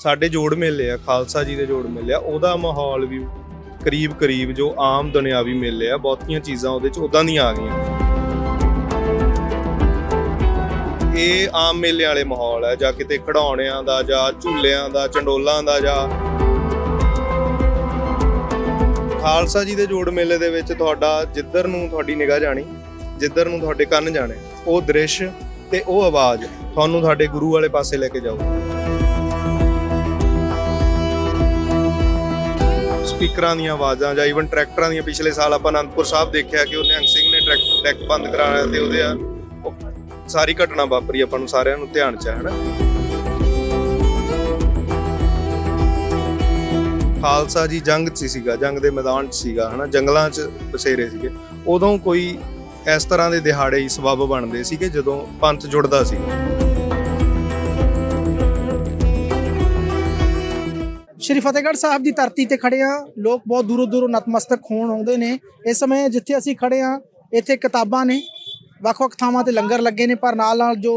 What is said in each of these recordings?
ਸਾਡੇ ਜੋੜ ਮੇਲੇ ਆ, ਖਾਲਸਾ ਜੀ ਦੇ ਜੋੜ ਮੇਲੇ ਆ, ਉਹਦਾ ਮਾਹੌਲ ਵੀ ਕਰੀਬ ਕਰੀਬ ਜੋ ਆਮ ਦੁਨਿਆਵੀ ਮੇਲੇ ਆ, ਬਹੁਤੀਆਂ ਚੀਜ਼ਾਂ ਉਹਦੇ ਚ ਉਦਾਂ ਦੀਆਂ ਆ ਗਈਆਂ। ਇਹ ਆਮ ਮੇਲੇ ਵਾਲੇ ਮਾਹੌਲ ਹੈ ਜਾਂ ਕਿਤੇ ਖਿਡੌਣਿਆਂ ਦਾ, ਜਾਂ ਝੂਲਿਆਂ ਦਾ, ਚੰਡੋਲਾਂ ਦਾ, ਜਾਂ ਖਾਲਸਾ ਜੀ ਦੇ ਜੋੜ ਮੇਲੇ ਦੇ ਵਿੱਚ ਤੁਹਾਡਾ ਜਿੱਧਰ ਨੂੰ ਤੁਹਾਡੀ ਨਿਗਾਹ ਜਾਣੀ, ਜਿੱਧਰ ਨੂੰ ਤੁਹਾਡੇ ਕੰਨ ਜਾਣੇ, ਉਹ ਦ੍ਰਿਸ਼ ਤੇ ਉਹ ਆਵਾਜ਼ ਤੁਹਾਨੂੰ ਤੁਹਾਡੇ ਗੁਰੂ ਵਾਲੇ ਪਾਸੇ ਲੈ ਕੇ ਜਾਊ। ਸਪੀਕਰਾਂ ਦੀਆਂ ਆਵਾਜ਼ਾਂ ਜਾਂ ਇਵਨ ਟਰੈਕਟਰਾਂ ਦੀਆਂ ਪਿਛਲੇ ਸਾਲ ਆਪਾਂ ਅਨੰਦਪੁਰ ਸਾਹਿਬ ਦੇਖਿਆ ਕਿ ਉਹ ਨਿਹੰਗ ਸਿੰਘ ਨੇ ਟਰੈਕ ਡੈਕ ਬੰਦ ਕਰਾਇਆ ਤੇ ਉਹਦੇ ਆ ਸਾਰੀ ਘਟਨਾ ਵਾਪਰੀ ਆਪਾਂ ਨੂੰ ਸਾਰਿਆਂ ਨੂੰ ਧਿਆਨ ਚ ਹੈ, ਹਨਾ? ਖਾਲਸਾ ਜੀ ਜੰਗ 'ਚ ਸੀਗਾ, ਜੰਗ ਦੇ ਮੈਦਾਨ 'ਚ ਸੀਗਾ, ਹਨਾ? ਜੰਗਲਾਂ 'ਚ ਬਸੇਰੇ ਸੀਗੇ। ਉਦੋਂ ਕੋਈ ਇਸ ਤਰ੍ਹਾਂ ਦੇ ਦਿਹਾੜੇ ਹੀ ਸਬਬ ਬਣਦੇ ਸੀਗੇ ਜਦੋਂ ਪੰਥ ਜੁੜਦਾ ਸੀ। ਸ਼੍ਰੀ ਫਤਿਹਗੜ੍ਹ ਸਾਹਿਬ ਦੀ ਧਰਤੀ ਤੇ ਖੜੇ ਆ ਲੋਕ ਬਹੁਤ ਦੂਰੋਂ ਦੂਰੋਂ ਨਤਮਸਤਕ ਹੋਣ ਆਉਂਦੇ ਨੇ। ਇਸ ਸਮੇਂ ਜਿੱਥੇ ਅਸੀਂ ਖੜੇ ਆ ਇੱਥੇ ਕਿਤਾਬਾਂ ਨੇ ਵੱਖ-ਵੱਖ ਥਾਵਾਂ ਤੇ ਲੰਗਰ ਲੱਗੇ ਨੇ ਪਰ ਨਾਲ ਨਾਲ ਜੋ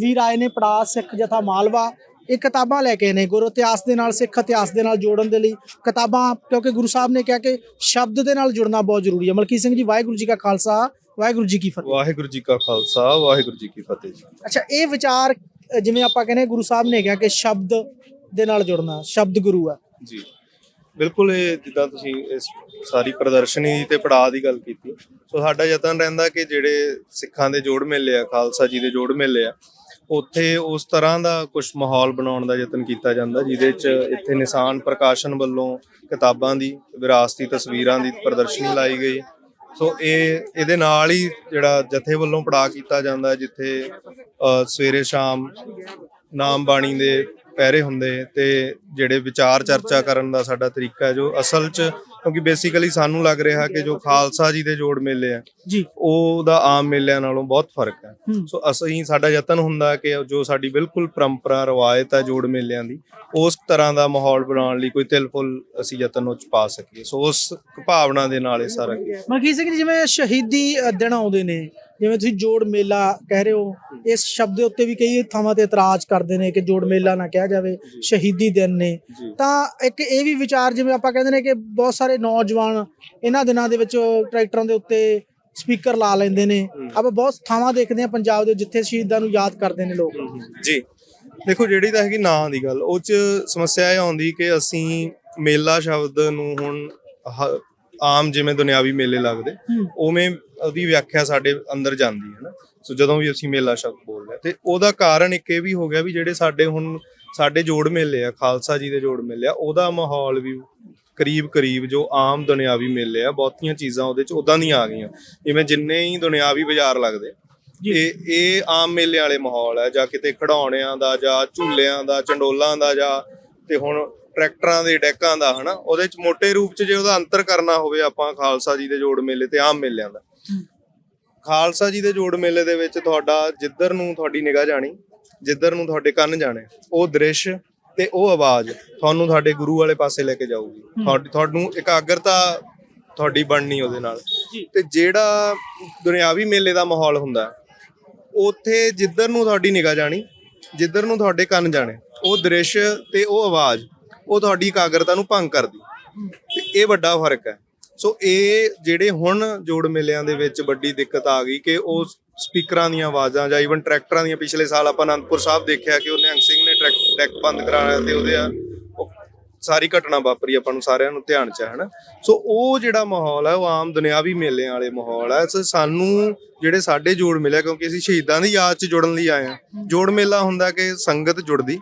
ਵੀਰ ਆਏ ਨੇ ਪੜਾ ਸਿੱਖ ਜਥਾ ਮਾਲਵਾ ਇਹ ਕਿਤਾਬਾਂ ਲੈ ਕੇ ਨੇ। ਗੁਰੂ ਇਤਿਹਾਸ ਦੇ ਨਾਲ ਸਿੱਖ ਇਤਿਹਾਸ ਦੇ ਨਾਲ ਜੋੜਨ ਦੇ ਲਈ ਕਿਤਾਬਾਂ ਕਿਉਂਕਿ ਗੁਰੂ ਸਾਹਿਬ ਨੇ ਕਿਹਾ ਕਿ ਸ਼ਬਦ ਦੇ ਨਾਲ ਜੁੜਨਾ ਬਹੁਤ ਜ਼ਰੂਰੀ ਹੈ। ਮਲਕੀ ਸਿੰਘ ਜੀ ਵਾਹਿਗੁਰੂ ਜੀ ਕਾ ਖਾਲਸਾ ਵਾਹਿਗੁਰੂ ਜੀ ਕੀ ਫਤਿਹ। ਵਾਹਿਗੁਰੂ ਜੀ ਕਾ ਖਾਲਸਾ ਵਾਹਿਗੁਰੂ ਜੀ ਕੀ ਫਤਿਹ ਅੱਛਾ ਇਹ ਵਿਚਾਰ ਜਿਵੇਂ ਆਪਾਂ ਕਹਿੰਦੇ ਗੁਰੂ ਸਾਹਿਬ ਨੇ ਕਿਹਾ ਕਿ ਸ਼ਬਦ ਦੇ ਨਾਲ ਜੁੜਨਾ ਸ਼ਬਦ ਗੁਰੂ ਹੈ ਜੀ। ਬਿਲਕੁਲ ਇਹ ਜਿੱਦਾਂ ਤੁਸੀਂ ਇਸ ਸਾਰੀ ਪ੍ਰਦਰਸ਼ਨੀ ਤੇ ਪੜਾਅ ਦੀ ਗੱਲ ਕੀਤੀ ਸੋ ਸਾਡਾ ਯਤਨ ਰਹਿੰਦਾ ਕਿ ਜਿਹੜੇ ਸਿੱਖਾਂ ਦੇ ਜੋੜ ਮੇਲੇ ਆ ਖਾਲਸਾ ਜੀ ਦੇ ਜੋੜ ਮੇਲੇ ਆ ਉੱਥੇ ਉਸ ਤਰ੍ਹਾਂ ਦਾ ਕੁਝ ਮਾਹੌਲ ਬਣਾਉਣ ਦਾ ਯਤਨ ਕੀਤਾ ਜਾਂਦਾ ਜਿਹਦੇ ਚ ਇੱਥੇ ਨਿਸ਼ਾਨ ਪ੍ਰਕਾਸ਼ਨ ਵੱਲੋਂ ਕਿਤਾਬਾਂ ਦੀ ਵਿਰਾਸਤੀ ਤਸਵੀਰਾਂ ਦੀ ਪ੍ਰਦਰਸ਼ਨੀ ਲਾਈ ਗਈ। ਸੋ ਇਹ ਇਹਦੇ ਨਾਲ ਹੀ ਜਿਹੜਾ ਜਥੇ ਵੱਲੋਂ ਪੜਾਅ ਕੀਤਾ ਜਾਂਦਾ ਹੈ, ਜਿੱਥੇ ਸਵੇਰੇ ਸ਼ਾਮ ਨਾਮ ਬਾਣੀ ਦੇ ਪਹਿਰੇ ਹੁੰਦੇ ਤੇ ਜਿਹੜੇ ਵਿਚਾਰ ਚਰਚਾ ਕਰਨ ਦਾ ਸਾਡਾ ਤਰੀਕਾ ਹੈ ਜੋ ਅਸਲ 'ਚ ਕਿਉਂਕਿ ਬੇਸਿਕਲੀ ਸਾਨੂੰ ਲੱਗ ਰਿਹਾ ਕਿ ਜੋ ਖਾਲਸਾ ਜੀ ਦੇ ਜੋੜ ਮੇਲੇ ਆ ਜੀ ਉਹਦਾ ਆਮ ਮੇਲਿਆਂ ਨਾਲੋਂ ਬਹੁਤ ਫ਼ਰਕ ਹੈ। ਸੋ ਅਸੀਂ ਸਾਡਾ ਯਤਨ ਹੁੰਦਾ ਕਿ ਜੋ ਸਾਡੀ ਬਿਲਕੁਲ ਪਰੰਪਰਾ ਰਵਾਇਤ ਹੈ ਜੋੜ ਮੇਲਿਆਂ ਦੀ ਉਸ ਤਰ੍ਹਾਂ ਦਾ ਮਾਹੌਲ ਬਣਾਉਣ ਲਈ ਕੋਈ ਤਿਲਫੁਲ ਅਸੀਂ ਯਤਨ ਉਹ 'ਚ ਪਾ ਸਕੀਏ ਸੋ ਉਸ ਭਾਵਨਾ ਦੇ ਨਾਲ ਇਹ ਸਾਰਾ ਕੀਤਾ। ਮਲਕੀ ਸਿੰਘ ਜੀ ਜਿਵੇਂ ਸ਼ਹੀਦੀ ਦਿਨ ਆਉਂਦੇ ਨੇ ਜਿਵੇਂ ਤੁਸੀਂ ਜੋੜ ਮੇਲਾ ਕਹਿ ਰਹੇ ਹੋ ਇਸ ਸ਼ਬਦ ਦੇ ਉੱਤੇ ਵੀ ਕਈ ਥਾਵਾਂ ਤੇ ਇਤਰਾਜ਼ ਕਰਦੇ ਨੇ ਕਿ ਜੋੜ ਮੇਲਾ ਨਾ ਕਿਹਾ ਜਾਵੇ ਸ਼ਹੀਦੀ ਦਿਨ ਨੇ। ਤਾਂ ਇੱਕ ਇਹ ਵੀ ਵਿਚਾਰ ਜਿਵੇਂ ਆਪਾਂ ਕਹਿੰਦੇ ਨੇ ਕਿ ਬਹੁਤ ਸਾਰੇ ਨੌਜਵਾਨ ਇਹਨਾਂ ਦਿਨਾਂ ਦੇ ਵਿੱਚ ਟਰੈਕਟਰਾਂ ਦੇ ਉੱਤੇ ਸਪੀਕਰ ਲਾ ਲੈਂਦੇ ਨੇ। ਆਪਾਂ ਬਹੁਤ ਥਾਵਾਂ ਦੇਖਦੇ ਹਾਂ ਪੰਜਾਬ ਦੇ ਜਿੱਥੇ ਸ਼ਹੀਦਾਂ ਨੂੰ ਯਾਦ ਕਰਦੇ ਨੇ ਲੋਕ। ਜੀ। ਦੇਖੋ ਜਿਹੜੀ ਤਾਂ ਹੈਗੀ ਨਾਂ ਦੀ ਗੱਲ ਉਹ ਚ ਸਮੱਸਿਆ ਇਹ ਆਉਂਦੀ ਕਿ ਅਸੀਂ ਮੇਲਾ ਸ਼ਬਦ ਨੂੰ ਹੁਣ ਆਮ ਜਿਵੇਂ ਦੁਨਿਆਵੀ ਮੇਲੇ ਲੱਗਦੇ। ਉਵੇਂ ਉਹਦੀ ਵਿਆਖਿਆ ਸਾਡੇ ਅੰਦਰ ਜਾਂਦੀ ਹੈ ਨਾ। ਸੋ ਜਦੋਂ ਵੀ ਅਸੀਂ ਮੇਲਾ ਸ਼ਬਦ ਬੋਲਦੇ ਤੇ ਉਹਦਾ ਕਾਰਨ ਇੱਕ ਇਹ ਵੀ ਹੋ ਗਿਆ ਵੀ ਜਿਹੜੇ ਸਾਡੇ ਹੁਣ ਸਾਡੇ ਜੋੜ ਮੇਲੇ ਆ ਖਾਲਸਾ ਜੀ ਦੇ ਜੋੜ ਮੇਲੇ ਆ ਉਹਦਾ ਮਾਹੌਲ ਵੀ ਕਰੀਬ ਕਰੀਬ ਜੋ ਆਮ ਦੁਨਿਆਵੀ ਮੇਲੇ ਆ ਬਹੁਤੀਆਂ ਚੀਜ਼ਾਂ ਉਹਦੇ ਚ ਉਦਾਂ ਦੀਆਂ ਆ ਗਈਆਂ। ਜਿਵੇਂ ਜਿੰਨੇ ਹੀ ਦੁਨਿਆਵੀ ਬਾਜ਼ਾਰ ਲੱਗਦੇ ਇਹ ਇਹ ਆਮ ਮੇਲੇ ਵਾਲੇ ਮਾਹੌਲ ਹੈ ਜਾਂ ਕਿਤੇ ਖਿਡੌਣਿਆਂ ਦਾ ਜਾਂ ਝੂਲਿਆਂ ਦਾ ਚੰਡੋਲਾਂ ਦਾ ਜਾਂ ਤੇ ਹੁਣ ਟਰੈਕਟਰਾਂ ਦੇ ਡੈਕਾਂ ਦਾ ਹਨਾ? ਉਹਦੇ ਚ ਮੋٹے ਰੂਪ ਚ ਜੇ ਉਹਦਾ ਅੰਤਰ ਕਰਨਾ ਹੋਵੇ ਆਪਾਂ ਖਾਲਸਾ ਜੀ ਦੇ ਜੋੜ ਮੇਲੇ ਤੇ ਆਮ ਮੇਲਿਆਂ ਦਾ। ਖਾਲਸਾ ਜੀ ਦੇ ਜੋੜ ਮੇਲੇ ਦੇ ਵਿੱਚ ਤੁਹਾਡਾ ਜਿੱਧਰ ਨੂੰ ਤੁਹਾਡੀ ਨਿਗਾਹ ਜਾਣੀ ਜਿੱਧਰ ਨੂੰ ਤੁਹਾਡੇ ਕੰਨ ਜਾਣੇ ਉਹ ਦ੍ਰਿਸ਼ ਤੇ ਉਹ ਆਵਾਜ਼ ਤੁਹਾਨੂੰ ਤੁਹਾਡੇ ਗੁਰੂ ਵਾਲੇ ਪਾਸੇ ਲੈ ਕੇ ਜਾਊਗੀ। ਤੁਹਾਡੀ ਤੁਹਾਨੂੰ ਇਕਾਗਰਤਾ ਤੁਹਾਡੀ ਬਣਨੀ ਉਹਦੇ ਨਾਲ। ਤੇ ਜਿਹੜਾ ਦੁਨਿਆਵੀ ਮੇਲੇ ਦਾ ਮਾਹੌਲ ਹੁੰਦਾ ਉੱਥੇ ਜਿੱਧਰ ਨੂੰ ਤੁਹਾਡੀ ਨਿਗਾਹ ਜਾਣੀ ਜਿੱਧਰ ਨੂੰ ਤੁਹਾਡੇ ਕੰਨ ਜਾਣੇ ਉਹ ਦ੍ਰਿਸ਼ ਤੇ ਉਹ ਆਵਾਜ਼ ਉਹ ਤੁਹਾਡੀ ਇਕਾਗਰਤਾ ਨੂੰ ਭੰਗ ਕਰਦੀ। ਤੇ ਇਹ ਵੱਡਾ ਫ਼ਰਕ ਹੈ। ਸੋ ਇਹ ਜਿਹੜੇ ਹੁਣ ਜੋੜ ਮੇਲਿਆਂ ਦੇ ਵਿੱਚ ਵੱਡੀ ਦਿੱਕਤ ਆ ਗਈ ਕਿ ਉਹ ਸਪੀਕਰਾਂ ਦੀਆਂ ਆਵਾਜ਼ਾਂ ਜਾਂ ਇਵਨ ਟਰੈਕਟਰਾਂ ਦੀਆਂ ਪਿਛਲੇ ਸਾਲ ਆਪਾਂ ਅਨੰਦਪੁਰ ਸਾਹਿਬ ਦੇਖਿਆ ਕਿ ਉਹ ਨਿਹੰਗ ਸਿੰਘ ਨੇ ਟਰੈਕ ਡੈਕ ਬੰਦ ਕਰਾਇਆ ਤੇ ਉਹਦੇ ਆ ਸਾਰੀ ਘਟਨਾ ਵਾਪਰੀ ਆਪਾਂ ਨੂੰ ਸਾਰਿਆਂ ਨੂੰ ਧਿਆਨ ਚ ਹੈ, ਹਨਾ? ਸੋ ਉਹ ਜਿਹੜਾ ਮਾਹੌਲ ਹੈ, ਉਹ ਆਮ ਦੁਨਿਆਵੀ ਮੇਲਿਆਂ ਵਾਲੇ ਮਾਹੌਲ ਹੈ। ਸੋ, ਸਾਨੂੰ ਜਿਹੜੇ ਸਾਡੇ ਜੋੜ ਮਿਲਿਆ ਕਿਉਂਕਿ ਅਸੀਂ ਸ਼ਹੀਦਾਂ ਦੀ ਯਾਦ ਚ ਜੁੜਨ ਲਈ ਆਏ ਹਾਂ। ਜੋੜ ਮੇਲਾ ਹੁੰਦਾ ਕਿ ਸੰਗਤ ਜੁੜਦੀ।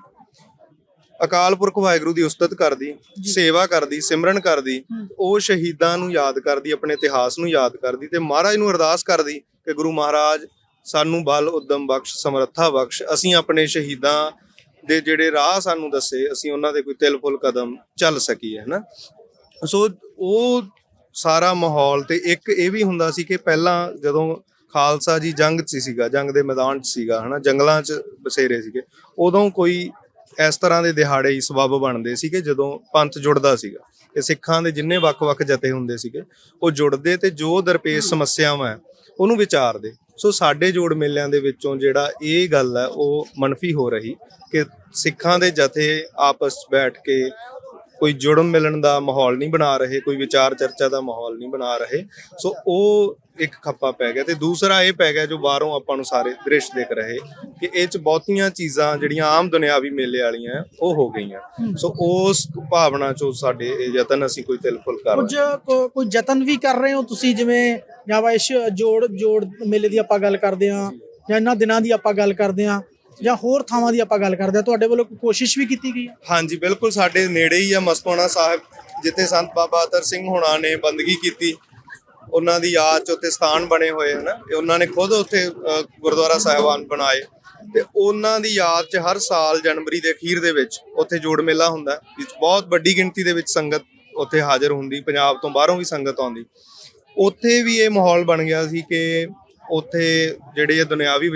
ਅਕਾਲ ਪੁਰਖ ਵਾਹਿਗੁਰੂ ਦੀ ਉਸਤਤ ਕਰਦੀ ਸੇਵਾ ਕਰਦੀ ਸਿਮਰਨ ਕਰਦੀ ਉਹ ਸ਼ਹੀਦਾਂ ਨੂੰ ਯਾਦ ਕਰਦੀ ਆਪਣੇ ਇਤਿਹਾਸ ਨੂੰ ਯਾਦ ਕਰਦੀ ਤੇ ਮਹਾਰਾਜ ਨੂੰ ਅਰਦਾਸ ਕਰਦੀ ਕਿ ਗੁਰੂ ਮਹਾਰਾਜ ਸਾਨੂੰ ਬਲ ਉਦਮ ਬਖਸ਼ ਸਮਰੱਥਾ ਬਖਸ਼ ਅਸੀਂ ਆਪਣੇ ਸ਼ਹੀਦਾਂ ਦੇ ਜਿਹੜੇ ਰਾਹ ਸਾਨੂੰ ਦੱਸੇ ਅਸੀਂ ਉਹਨਾਂ ਦੇ ਕੋਈ ਤਿਲ ਫੁਲ ਕਦਮ ਚੱਲ ਸਕੀਏ ਹਨਾ? ਸੋ ਉਹ ਸਾਰਾ ਮਾਹੌਲ ਤੇ ਇੱਕ ਇਹ ਵੀ ਹੁੰਦਾ ਸੀ ਕਿ ਪਹਿਲਾਂ ਜਦੋਂ ਖਾਲਸਾ ਜੀ ਜੰਗ 'ਚ ਸੀਗਾ ਜੰਗ ਦੇ ਮੈਦਾਨ 'ਚ ਸੀਗਾ ਹਨਾ? ਜੰਗਲਾਂ 'ਚ ਬਸੇਰੇ ਸੀਗੇ ਉਦੋਂ ਕੋਈ ਇਸ ਤਰ੍ਹਾਂ ਦੇ ਦਿਹਾੜੇ ਹੀ ਸਬਬ ਬਣਦੇ ਸੀਗੇ ਜਦੋਂ ਪੰਥ ਜੁੜਦਾ ਸੀਗਾ। ਕਿ ਸਿੱਖਾਂ ਦੇ ਜਿੰਨੇ ਵੱਖ-ਵੱਖ ਜਥੇ ਹੁੰਦੇ ਸੀਗੇ, ਉਹ ਜੁੜਦੇ ਤੇ ਜੋ ਦਰਪੇਸ਼ ਸਮੱਸਿਆਵਾਂ ਹੈ, ਉਹਨੂੰ ਵਿਚਾਰਦੇ। ਸੋ ਸਾਡੇ ਜੋੜ ਮੇਲਿਆਂ ਦੇ ਵਿੱਚੋਂ ਜਿਹੜਾ ਇਹ ਗੱਲ ਹੈ, ਉਹ ਮਨਫੀ ਹੋ ਰਹੀ ਕਿ ਸਿੱਖਾਂ ਦੇ ਜਥੇ ਆਪਸ ਬੈਠ ਕੇ ਕੋਈ ਜੁੜਨ ਮਿਲਣ ਦਾ ਮਾਹੌਲ ਨਹੀਂ ਬਣਾ ਰਹੇ ਕੋਈ ਵਿਚਾਰ ਚਰਚਾ ਦਾ ਮਾਹੌਲ ਨਹੀਂ ਬਣਾ ਰਹੇ। ਸੋ ਉਹ ਇੱਕ ਖੱਪਾ ਪੈ ਗਿਆ ਤੇ ਦੂਸਰਾ ਇਹ ਪੈ ਗਿਆ ਜੋ ਬਾਹਰੋਂ ਆਪਾਂ ਨੂੰ ਸਾਰੇ ਦ੍ਰਿਸ਼ ਦਿਖ ਰਹੇ ਕਿ ਇਹ ਚ ਬਹੁਤੀਆਂ ਚੀਜ਼ਾਂ ਜਿਹੜੀਆਂ ਆਮ ਦੁਨਿਆਵੀ ਮੇਲੇ ਵਾਲੀਆਂ ਉਹ ਹੋ ਗਈਆਂ। ਸੋ ਉਸ ਭਾਵਨਾ ਚੋਂ ਸਾਡੇ ਇਹ ਯਤਨ ਅਸੀਂ ਕੋਈ ਤਿਲਫੁਲ ਕਰ ਰਹੇ ਕੁਝ ਕੋਈ ਯਤਨ ਵੀ ਕਰ ਰਹੇ ਹੋ ਤੁਸੀਂ ਜਿਵੇਂ ਜਾਂ ਵਾਇਸ਼ ਜੋੜ ਜੋੜ ਮੇਲੇ ਦੀ ਆਪਾਂ ਗੱਲ ਕਰਦੇ ਹਾਂ ਜਾਂ ਇਹਨਾਂ ਦਿਨਾਂ ਦੀ ਆਪਾਂ ਗੱਲ ਕਰਦੇ ਹਾਂ? ਜਾਂ ਹੋਰ ਥਾਵਾਂ ਦੀ ਆਪਾਂ ਗੱਲ ਕਰਦੇ ਹਾਂ, ਤੁਹਾਡੇ ਵੱਲੋਂ ਕੋਈ ਕੋਸ਼ਿਸ਼ ਵੀ ਕੀਤੀ ਗਈ ਹੈ? ਹਾਂਜੀ, ਬਿਲਕੁਲ ਸਾਡੇ ਨੇੜੇ ਹੀ ਆ ਮਸਤੋਣਾ ਸਾਹਿਬ, ਜਿੱਥੇ ਸੰਤ ਬਾਬਾ ਅਤਰ ਸਿੰਘ ਹੁਣਾਂ ਨੇ ਬੰਦਗੀ ਕੀਤੀ। ਉਹਨਾਂ ਦੀ ਯਾਦ ਚ ਉੱਥੇ ਸਥਾਨ ਬਣੇ ਹੋਏ ਹਨ ਤੇ ਉਹਨਾਂ ਨੇ ਖੁਦ ਉੱਥੇ ਗੁਰਦੁਆਰਾ ਸਾਹਿਬਾਨ ਬਣਾਏ। ਤੇ ਉਹਨਾਂ ਦੀ ਯਾਦ ਚ ਹਰ ਸਾਲ ਜਨਵਰੀ ਦੇ ਅਖੀਰ ਦੇ ਵਿੱਚ ਉੱਥੇ ਜੋੜ ਮੇਲਾ ਹੁੰਦਾ, ਜਿਸ ਬਹੁਤ ਵੱਡੀ ਗਿਣਤੀ ਦੇ ਵਿੱਚ ਸੰਗਤ ਉੱਥੇ ਹਾਜ਼ਰ ਹੁੰਦੀ, ਪੰਜਾਬ ਤੋਂ ਬਾਹਰੋਂ ਵੀ ਸੰਗਤ ਆਉਂਦੀ। ਉੱਥੇ ਵੀ ਇਹ ਮਾਹੌਲ ਬਣ ਗਿਆ ਸੀ ਕਿ ਉੱਥੇ ਜਿਹੜੇ ਇਹ ਦੁਨਿਆਵੀ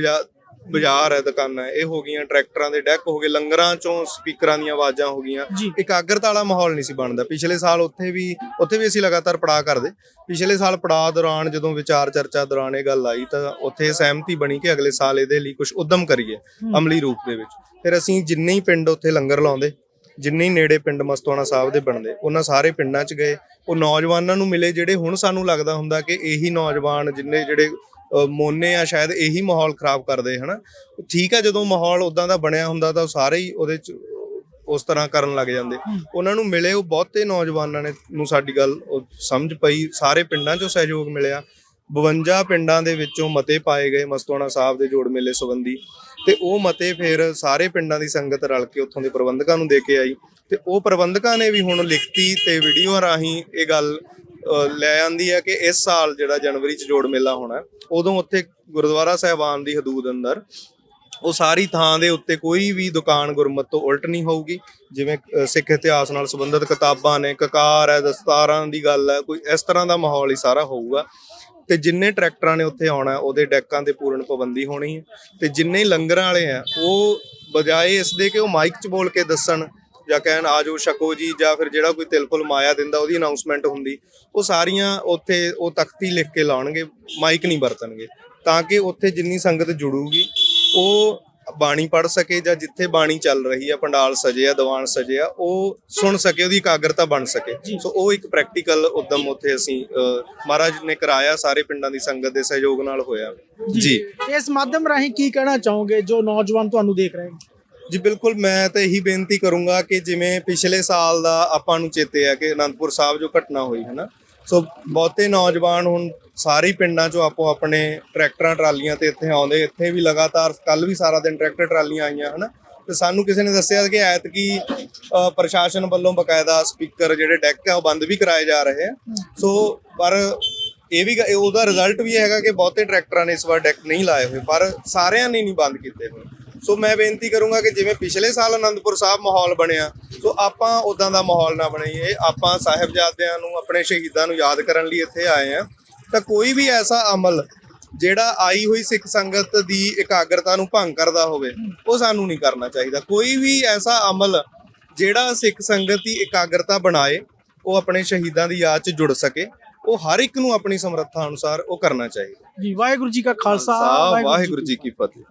ਬਾਜ਼ਾਰ ਹੈ ਦੁਕਾਨਾਂ ਹੈ, ਇਹ ਹੋ ਗਈਆਂ ਟਰੈਕਟਰਾਂ ਦੇ ਡੈਕ ਹੋ ਗਏ ਲੰਗਰਾਂ ਚੋਂ ਸਪੀਕਰਾਂ ਦੀਆਂ ਆਵਾਜ਼ਾਂ ਹੋ ਗਈਆਂ। ਜੀ। ਇਕਾਗਰਤਾ ਵਾਲਾ ਮਾਹੌਲ ਨਹੀਂ ਸੀ ਬਣਦਾ। ਪਿਛਲੇ ਸਾਲ ਉੱਥੇ ਵੀ ਉੱਥੇ ਵੀ ਅਸੀਂ ਲਗਾਤਾਰ ਪੜਾਅ ਕਰਦੇ। ਪਿਛਲੇ ਸਾਲ ਪੜਾਅ ਦੌਰਾਨ ਜਦੋਂ ਵਿਚਾਰ ਚਰਚਾ ਦੌਰਾਨ ਇਹ ਗੱਲ ਆਈ ਤਾਂ ਉੱਥੇ ਸਹਿਮਤੀ ਬਣੀ ਕਿ ਅਗਲੇ ਸਾਲ ਇਹਦੇ ਲਈ ਕੁਝ ਉਦਮ ਕਰੀਏ ਅਮਲੀ ਰੂਪ ਦੇ ਵਿੱਚ। ਫਿਰ ਅਸੀਂ ਜਿੰਨੇ ਹੀ ਪਿੰਡ ਉੱਥੇ ਲੰਗਰ ਲਾਉਂਦੇ ਜਿੰਨੇ ਹੀ ਨੇੜੇ ਪਿੰਡ ਮਸਤੋਣਾ ਸਾਹਿਬ ਦੇ ਬਣਦੇ ਉਹਨਾਂ ਸਾਰੇ ਪਿੰਡਾਂ 'ਚ ਗਏ। ਉਹ ਨੌਜਵਾਨਾਂ ਨੂੰ ਮਿਲੇ ਜਿਹੜੇ ਹੁਣ ਸਾਨੂੰ ਲੱਗਦਾ ਹੁੰਦਾ ਕਿ ਇਹੀ ਨੌਜਵਾਨ ਜਿੰਨੇ ਜਿਹੜੇ ਮੋਨੇ ਆ ਸ਼ਾਇਦ ਇਹੀ ਮਾਹੌਲ ਖਰਾਬ ਕਰਦੇ ਹਨਾ? ਠੀਕ ਆ ਜਦੋਂ ਮਾਹੌਲ ਉਦਾਂ ਦਾ ਬਣਿਆ ਹੁੰਦਾ ਤਾਂ ਸਾਰੇ ਹੀ ਉਹਦੇ 'ਚ ਉਸ ਤਰ੍ਹਾਂ ਕਰਨ ਲੱਗ ਜਾਂਦੇ। ਉਹਨਾਂ ਨੂੰ ਮਿਲੇ ਉਹ ਬਹੁਤੇ ਨੌਜਵਾਨਾਂ ਨੇ ਨੂੰ ਸਾਡੀ ਗੱਲ ਸਮਝ ਪਈ। ਸਾਰੇ ਪਿੰਡਾਂ 'ਚੋਂ ਸਹਿਯੋਗ ਮਿਲਿਆ। 52 ਪਿੰਡਾਂ ਦੇ ਵਿੱਚੋਂ ਮਤੇ ਪਾਏ ਗਏ ਮਸਤੋਣਾ ਸਾਹਿਬ ਦੇ ਜੋੜ ਮੇਲੇ ਸੰਬੰਧੀ। ਤੇ ਉਹ ਮਤੇ ਫਿਰ ਸਾਰੇ ਪਿੰਡਾਂ ਦੀ ਸੰਗਤ ਰਲ ਕੇ ਉੱਥੋਂ ਦੇ ਪ੍ਰਬੰਧਕਾਂ ਨੂੰ ਦੇ ਕੇ ਆਈ। ਤੇ ਉਹ ਪ੍ਰਬੰਧਕਾਂ ਨੇ ਵੀ ਹੁਣ ਲਿਖਤੀ ਤੇ ਵੀਡੀਓ ਰਾਹੀਂ ਇਹ ਗੱਲ ਲੈ ਆਂਦੀ ਹੈ ਕਿ ਇਸ ਸਾਲ ਜਿਹੜਾ ਜਨਵਰੀ 'ਚ ਜੋੜ ਮੇਲਾ ਹੋਣਾ ਉਦੋਂ ਉੱਥੇ ਗੁਰਦੁਆਰਾ ਸਾਹਿਬਾਨ ਦੀ ਹਦੂਦ ਅੰਦਰ, ਉਹ ਸਾਰੀ ਥਾਂ ਦੇ ਉੱਤੇ ਕੋਈ ਵੀ ਦੁਕਾਨ ਗੁਰਮਤ ਤੋਂ ਉਲਟ ਨਹੀਂ ਹੋਊਗੀ, ਜਿਵੇਂ ਸਿੱਖ ਇਤਿਹਾਸ ਨਾਲ ਸੰਬੰਧਿਤ ਕਿਤਾਬਾਂ ਨੇ, ਕਕਾਰ ਹੈ, ਦਸਤਾਰਾਂ ਦੀ ਗੱਲ ਹੈ, ਕੋਈ ਇਸ ਤਰ੍ਹਾਂ ਦਾ ਮਾਹੌਲ ਹੀ ਸਾਰਾ ਹੋਊਗਾ। ਤੇ ਜਿੰਨੇ ਟਰੈਕਟਰਾਂ ਨੇ ਉੱਥੇ ਆਉਣਾ ਉਹਦੇ ਡੈਕਾਂ ਤੇ ਪੂਰਨ ਪਾਬੰਦੀ ਹੋਣੀ ਹੈ। ਤੇ ਜਿੰਨੇ ਲੰਗਰਾਂ ਵਾਲੇ ਆ ਉਹ ਬਜਾਏ ਇਸ ਦੇ ਕਿ ਉਹ ਮਾਈਕ 'ਚ ਬੋਲ ਕੇ ਦੱਸਣ ਜਾਂ ਕਹਿਣ ਆਜੋ ਛਕੋ ਜੀ ਜਾਂ ਫਿਰ ਜਿਹੜਾ ਕੋਈ ਤਿਲਫੁਲ ਮਾਇਆ ਦਿੰਦਾ ਉਹਦੀ ਅਨਾਉਂਸਮੈਂਟ ਹੁੰਦੀ ਉਹ ਸਾਰੀਆਂ ਉੱਥੇ ਉਹ ਤਖਤੀ ਲਿਖ ਕੇ ਲਾਉਣਗੇ ਮਾਈਕ ਨਹੀਂ ਵਰਤਣਗੇ ਤਾਂ ਕਿ ਉੱਥੇ ਜਿੰਨੀ ਸੰਗਤ ਜੁੜੂਗੀ ਉਹ ਬਾਣੀ ਪੜ ਸਕੇ ਜਾਂ ਜਿੱਥੇ ਬਾਣੀ ਚੱਲ ਰਹੀ ਹੈ ਪੰਡਾਲ ਸਜੇ ਆ ਦੀਵਾਨ ਸਜੇ ਆ ਉਹ ਸੁਣ ਸਕੇ ਉਹਦੀ ਇਕਾਗਰਤਾ ਬਣ ਸਕੇ। ਸੋ ਉਹ ਇੱਕ ਪ੍ਰੈਕਟੀਕਲ ਉਦਮ ਉੱਥੇ ਅਸੀਂ ਮਹਾਰਾਜ ਨੇ ਕਰਾਇਆ ਸਾਰੇ ਪਿੰਡਾਂ ਦੀ ਸੰਗਤ ਦੇ ਸਹਿਯੋਗ ਨਾਲ ਹੋਇਆ। ਜੀ। ਇਸ ਮਾਧਿਅਮ ਰਾਹੀਂ ਕੀ ਕਹਿਣਾ ਚਾਹੋਗੇ ਜੋ ਨੌਜਵਾਨ ਤੁਹਾਨੂੰ ਦੇਖ ਰਹੇ ਨੇ? ਜੀ ਬਿਲਕੁਲ ਮੈਂ ਤਾਂ ਇਹੀ ਬੇਨਤੀ ਕਰੂੰਗਾ ਕਿ ਜਿਵੇਂ ਪਿਛਲੇ ਸਾਲ ਦਾ ਆਪਾਂ ਨੂੰ ਚੇਤੇ ਆ ਕਿ ਅਨੰਦਪੁਰ ਸਾਹਿਬ ਜੋ ਘਟਨਾ ਹੋਈ ਹੈ ਨਾ ਸੋ ਬਹੁਤੇ ਨੌਜਵਾਨ ਹੁਣ ਸਾਰੇ ਪਿੰਡਾਂ ਚੋਂ ਆਪੋ ਆਪਣੇ ਟਰੈਕਟਰਾਂ ਟਰਾਲੀਆਂ ਤੇ ਇੱਥੇ ਆਉਂਦੇ ਇੱਥੇ ਵੀ ਲਗਾਤਾਰ ਕੱਲ ਵੀ ਸਾਰਾ ਦਿਨ ਟਰੈਕਟਰ ਟਰਾਲੀਆਂ ਆਈਆਂ ਹਨਾ? ਤੇ ਸਾਨੂੰ ਕਿਸੇ ਨੇ ਦੱਸਿਆ ਕਿ ਐਤਕੀ ਅ, ਪ੍ਰਸ਼ਾਸਨ ਵੱਲੋਂ ਬਕਾਇਦਾ ਸਪੀਕਰ ਜਿਹੜੇ ਡੈਕ ਆ ਉਹ ਬੰਦ ਵੀ ਕਰਾਏ ਜਾ ਰਹੇ ਆ। ਸੋ ਪਰ ਇਹ ਵੀ ਉਹਦਾ ਰਿਜ਼ਲਟ ਵੀ ਹੈਗਾ ਕਿ ਬਹੁਤੇ ਟਰੈਕਟਰਾਂ ਨੇ ਇਸ ਵਾਰ ਡੈਕ ਨਹੀਂ ਲਾਏ ਹੋਏ ਪਰ ਸਾਰਿਆਂ ਨੇ ਨਹੀਂ ਬੰਦ ਕੀਤੇ ਹੋਏ। ਸੋ ਮੈਂ ਬੇਨਤੀ ਕਰੂੰਗਾ ਕਿ ਜਿਵੇਂ ਪਿਛਲੇ ਸਾਲ ਅਨੰਦਪੁਰ ਸਾਹਿਬ ਮਾਹੌਲ ਬਣਿਆ ਸੋ ਆਪਾਂ ਉਦਾਂ ਦਾ ਮਾਹੌਲ ਨਾ ਬਣਾਈਏ। ਆਪਾਂ ਸਾਹਿਬਜ਼ਾਦਿਆਂ ਨੂੰ ਆਪਣੇ ਸ਼ਹੀਦਾਂ ਨੂੰ ਯਾਦ ਕਰਨ ਲਈ ਇੱਥੇ ਆਏ ਆ ਤਾਂ ਕੋਈ ਵੀ ਐਸਾ ਅਮਲ ਜਿਹੜਾ ਆਈ ਹੋਈ ਸਿੱਖ ਸੰਗਤ ਦੀ ਇਕਾਗਰਤਾ ਨੂੰ ਭੰਗ ਕਰਦਾ ਹੋਵੇ ਉਹ ਸਾਨੂੰ ਨਹੀਂ ਕਰਨਾ ਚਾਹੀਦਾ। ਕੋਈ ਵੀ ਐਸਾ ਅਮਲ ਜਿਹੜਾ ਸਿੱਖ ਸੰਗਤ ਦੀ ਇਕਾਗਰਤਾ ਬਣਾਏ ਉਹ ਆਪਣੇ ਸ਼ਹੀਦਾਂ ਦੀ ਯਾਦ 'ਚ ਜੁੜ ਸਕੇ ਉਹ ਹਰ ਇੱਕ ਨੂੰ ਆਪਣੀ ਸਮਰੱਥਾ ਅਨੁਸਾਰ ਉਹ ਕਰਨਾ ਚਾਹੀਦਾ। ਜੀ ਵਾਹਿਗੁਰੂ ਜੀ ਕਾ ਖਾਲਸਾ ਵਾਹਿਗੁਰੂ ਜੀ ਕੀ ਫਤਿਹ।